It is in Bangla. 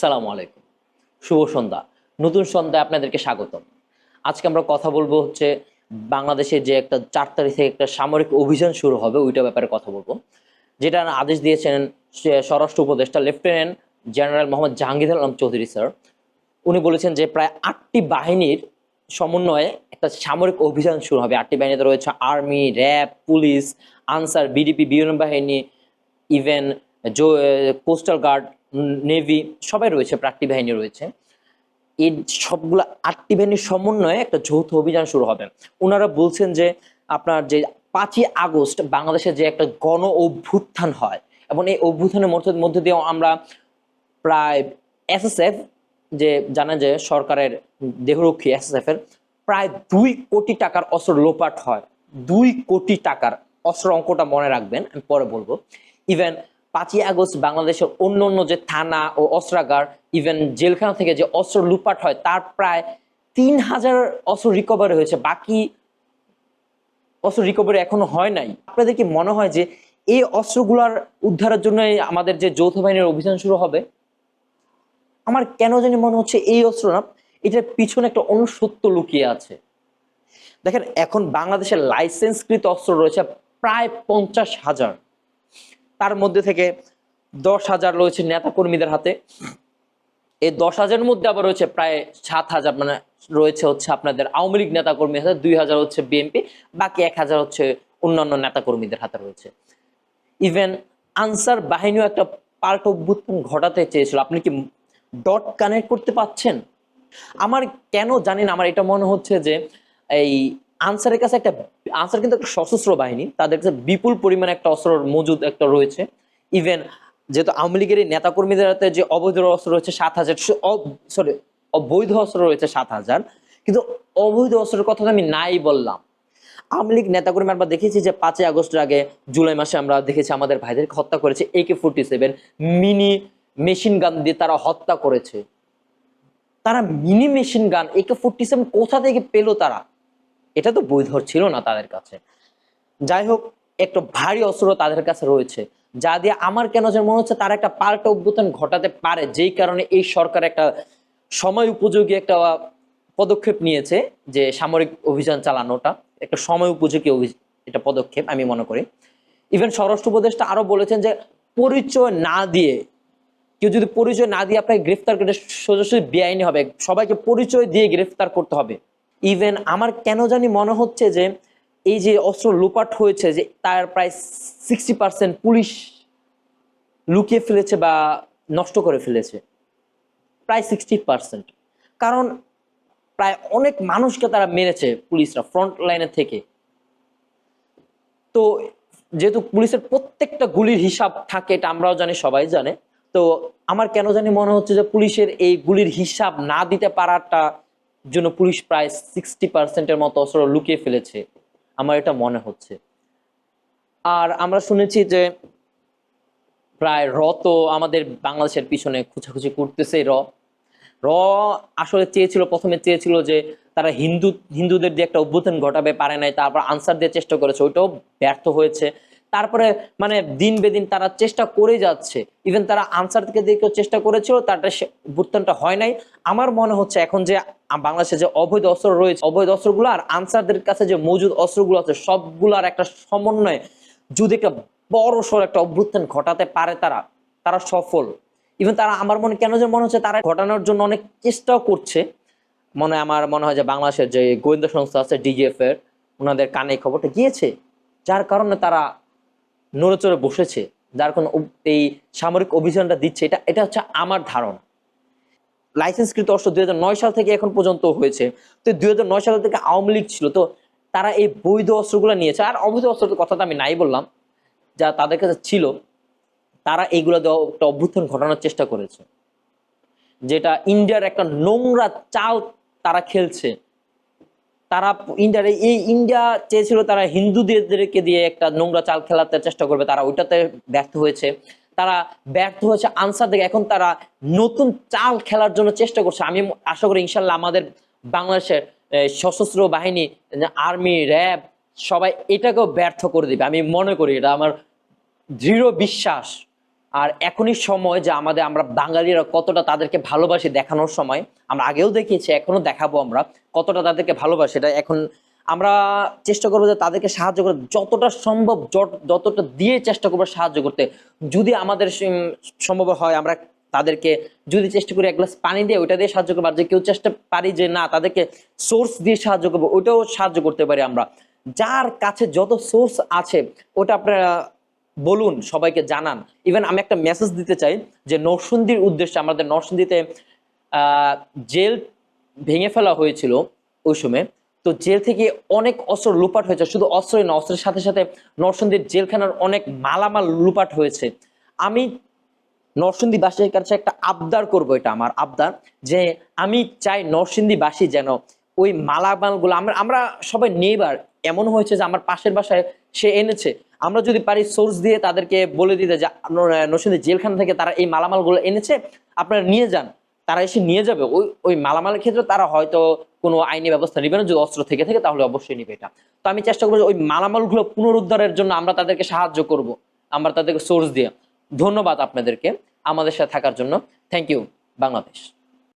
সালামু আলাইকুম। শুভ সন্ধ্যা। নতুন সন্ধ্যায় আপনাদেরকে স্বাগতম। আজকে আমরা কথা বলব হচ্ছে বাংলাদেশে যে একটা চার তারিখ থেকে একটা সামরিক অভিযান শুরু হবে ওইটা ব্যাপারে কথা বলব। যেটা আদেশ দিয়েছেন স্বরাষ্ট্র উপদেষ্টা lieutenant general Mohammad Jahangir Alam Chowdhury, sir. উনি বলেছেন যে প্রায় আটটি বাহিনীর সমন্বয়ে একটা সামরিক অভিযান শুরু হবে। আটটি বাহিনীতে রয়েছে army, RAB, police, Ansar, VDP, বিমান বাহিনী, ইভেন কোস্টাল গার্ড নেভি সবাই রয়েছে প্রাকটি বাহিনী রয়েছে। এই সবগুলো আটটি বাহিনীর সমন্বয়ে একটা যৌথ অভিযান শুরু হবে। ওনারা বলছেন যে, আপনার যে পাঁচই আগস্ট বাংলাদেশে যে একটা গণ অভ্যুত্থান হয়, এবং এই অভ্যুত্থানের মধ্যে মধ্যে দিয়ে আমরা প্রায় এসএসএফ যে জানা যে সরকারের দেহরক্ষী এসএসএফ এর প্রায় দুই কোটি টাকার অস্ত্র লোপাট হয়। দুই কোটি টাকার অস্ত্র অঙ্কটা মনে রাখবেন, আমি পরে বলব। ইভেন পাঁচই আগস্ট বাংলাদেশের অন্য অন্য যে থানা ও অস্ত্রাগার ইভেন জেলখানা থেকে যে অস্ত্র লুটপাট হয়, তার প্রায় তিন হাজার অস্ত্র রিকভারি হয়েছে। বাকি অস্ত্র রিকভারি এখনও হয় নাই। আপনাদের কি মনে হয় যে এই অস্ত্রগুলার উদ্ধারের জন্য আমাদের যে যৌথ বাহিনীর অভিযান শুরু হবে? আমার কেন জানি মনে হচ্ছে এই অস্ত্র না, এটার পিছনে একটা অন্য সত্য লুকিয়ে আছে। দেখেন, এখন বাংলাদেশের লাইসেন্সকৃত অস্ত্র রয়েছে প্রায় পঞ্চাশ হাজার। তার মধ্যে থেকে দশ হাজার রয়েছে নেতা কর্মীদের হাতে। এই দশ হাজারের মধ্যে আবার রয়েছে প্রায় সাত হাজার মানে রয়েছে হচ্ছে আপনাদের আওয়ামী লীগ নেতা কর্মীর হাতে, দুই হাজার হচ্ছে বিএনপি, বাকি এক হাজার হচ্ছে অন্যান্য নেতা কর্মীদের হাতে রয়েছে। ইভেন আনসার বাহিনীও একটা পাল্ট অভ্যুত্থান ঘটাতে চেয়েছিল। আপনি কি ডট কানেক্ট করতে পাচ্ছেন আমার কেন জানেন আমার এটা মনে হচ্ছে যে এই আনসারের কাছে একটা, আনসার কিন্তু একটা সশস্ত্র বাহিনী, তাদের কাছে বিপুল পরিমাণে একটা অস্ত্র মজুদ একটা রয়েছে। ইভেন যেহেতু আওয়ামী লীগের এই নেতাকর্মীদের হাতে যে অবৈধ অস্ত্র রয়েছে সাত হাজার সরি অবৈধ অস্ত্র রয়েছে সাত হাজার, কিন্তু অবৈধ অস্ত্রের কথা আমি নাই বললাম। আওয়ামী লীগ নেতাকর্মী আমরা দেখেছি যে পাঁচই আগস্টের আগে, জুলাই মাসে আমরা দেখেছি আমাদের ভাইদেরকে হত্যা করেছে একে forty seven mini machine gun দিয়ে তারা হত্যা করেছে। তারা মিনি মেশিন গান একে ফোরটি সেভেন কোথা থেকে পেল তারা? এটা তো বৈধ ছিল না তাদের কাছে। যাই হোক, একটু ভারী অস্ত্র তাদের কাছে রয়েছে। যা দিয়ে আমার কেন যে মনে হচ্ছে তারা একটা পাল্টা অভ্যুত্থান ঘটাতে পারে, যেই কারণে এই সরকার একটা সময় উপযোগী একটা পদক্ষেপ নিয়েছে যে সামরিক অভিযান চালানোটা। একটা সময় উপযোগী এটা পদক্ষেপ, আমি মনে করি। ইভেন স্বরাষ্ট্র উপদেষ্টা আরও বলেছেন যে পরিচয় না দিয়ে, কেউ যদি পরিচয় না দিয়ে আপনাকে গ্রেফতার করে, সোজাসুজি বেআইনি হবে। সবাইকে পরিচয় দিয়ে গ্রেফতার করতে হবে। ইভেন আমার কেন জানি মনে হচ্ছে যে এই যে অস্ত্র লোপাট হয়েছে যে তার প্রায় সিক্সটি পার্সেন্ট পুলিশ লুকিয়ে ফেলেছে বা নষ্ট করে ফেলেছে। প্রায় সিক্সটি পার্সেন্ট কারণ প্রায় অনেক মানুষকে তারা মেরেছে পুলিশরা ফ্রন্ট লাইনের থেকে। তো যেহেতু পুলিশের প্রত্যেকটা গুলির হিসাব থাকে এটা আমরাও জানি, সবাই জানে। তো আমার কেন জানি মনে হচ্ছে যে পুলিশের এই গুলির হিসাব না দিতে পারাটা জন্য পুলিশ প্রায় সিক্সটি পার্সেন্টের মতো অস্ত্র লুকিয়ে ফেলেছে, আমার এটা মনে হচ্ছে। আর আমরা শুনেছি যে প্রায় র তো আমাদের বাংলাদেশের পিছনে খুঁচাখুচি করতেছে র। র আসলে চেয়েছিল, প্রথমে চেয়েছিল যে তারা হিন্দু, হিন্দুদের দিয়ে একটা অভ্যুত্থান ঘটাবে, পারে নাই, তারপর আনসার দিয়ে চেষ্টা করেছে, ওইটাও ব্যর্থ হয়েছে। তারপরে মানে দিন বেদিন তারা চেষ্টা করে যাচ্ছে। ইভেন তারা আনসার থেকে দিয়ে চেষ্টা করেছিল তারটা সে অভ্যুত্থানটা হয় নাই। আমার মনে হচ্ছে এখন যে বাংলাদেশে যে অবৈধ অস্ত্র রয়েছে, অবৈধ অস্ত্রগুলো আর আনসারদের কাছে যে মজুদ অস্ত্রগুলো আছে, সবগুলার একটা সমন্বয়ে যদি একটা বড় সড় একটা অভ্যুত্থান ঘটাতে পারে তারা তারা সফল। ইভেন তারা আমার মনে, কেন যে মনে হচ্ছে তারা ঘটানোর জন্য অনেক চেষ্টাও করছে। মনে, আমার মনে হয় যে বাংলাদেশের যে গোয়েন্দা সংস্থা আছে ডিজিএফ এর, ওনাদের কানে খবরটা গিয়েছে। যার কারণে তারা নড়েচড়ে বসেছে, যার কোনো এই সামরিক অভিযানটা দিচ্ছে, এটা এটা হচ্ছে আমার ধারণা। লাইসেন্সকৃত অস্ত্র দু হাজার নয় সাল থেকে এখন পর্যন্ত হয়েছে। তো দুই নয় সাল থেকে আওয়ামী লীগ ছিল, তো তারা এই বৈধ অস্ত্রগুলো নিয়েছে। আর অবৈধ অস্ত্রের কথা তো আমি নাই বললাম, যা তাদের কাছে ছিল, তারা এইগুলো একটা অভ্যুত্থান ঘটানোর চেষ্টা করেছে। যেটা ইন্ডিয়ার একটা নোংরা চাল তারা খেলছে। তারা ইন্ডিয়ার এই- ইন্ডিয়া চেয়েছিল তারা হিন্দুদেরকে দিয়ে একটা নোংরা চাল খেলাতে চেষ্টা করবে, তারা ওইটাতে ব্যর্থ হয়েছে। তারা ব্যর্থ হয়েছে আনসার থেকে এখন তারা নতুন চাল খেলার জন্য চেষ্টা করছে। আমি আশা করি ইনশাল্লাহ আমাদের বাংলাদেশের সশস্ত্র বাহিনী আর্মি, র্যাব, সবাই এটাকেও ব্যর্থ করে দিবে। আমি মনে করি এটা আমার দৃঢ় বিশ্বাস। আর এখনই সময় যে আমাদের, আমরা বাঙালিরা কতটা তাদেরকে ভালোবাসি দেখানোর সময়। আমরা আগেও দেখিয়েছি এখনও দেখাবো আমরা কতটা তাদেরকে ভালোবাসি। এটা এখন আমরা চেষ্টা করব যে তাদেরকে সাহায্য করে যতটা সম্ভব যতটা দিয়ে চেষ্টা করব সাহায্য করতে। যদি আমাদের সম্ভব হয়, আমরা তাদেরকে যদি চেষ্টা করি এক গ্লাস পানি দিয়ে ওইটা দিয়ে সাহায্য করব, আর যে কেউ চেষ্টা পারি যে না, তাদেরকে সোর্স দিয়ে সাহায্য করব, ওইটাও সাহায্য করতে পারি আমরা। যার কাছে যত সোর্স আছে, ওটা আপনারা বলুন সবাইকে জানান। ইভেন আমি একটা মেসেজ দিতে চাই যে নরসিংদীর উদ্দেশ্যে আমাদের নরসিংদীতে আহ, জেল ভেঙে ফেলা হয়েছিল ওই সময়। তো জেল থেকে অনেক অস্ত্র লুপাট হয়েছে শুধু অস্ত্রই না অস্ত্রের সাথে সাথে নরসিংদীর জেলখানার অনেক মালামাল লুপাট হয়েছে। আমি নরসিংদীবাসীর কাছে একটা আবদার করব এটা আমার আবদার যে আমি চাই নরসিংদীবাসী যেন ওই মালামালগুলো আমরা আমরা সবাই নেইবার এমন হয়েছে যে আমার পাশের বাসায় সে এনেছে। আমরা যদি পারি সোর্স দিয়ে তাদেরকে বলে দিতে যে ন- নরসিংদী জেলখানা থেকে তারা এই মালামালগুলো এনেছে, আপনারা নিয়ে যান। তারা এসে নিয়ে যাবে। ওই ওই মালামালের ক্ষেত্রে তারা হয়তো কোনো আইনি ব্যবস্থা নেবে না, যদি অস্ত্র থেকে থাকে তাহলে অবশ্যই নেবে এটা। তো আমি চেষ্টা করব ওই মালামালগুলো পুনরুদ্ধারের জন্য আমরা তাদেরকে সাহায্য করব, আমরা তাদেরকে সোর্স দিয়ে। ধন্যবাদ আপনাদেরকে আমাদের সাথে থাকার জন্য। Thank you Bangladesh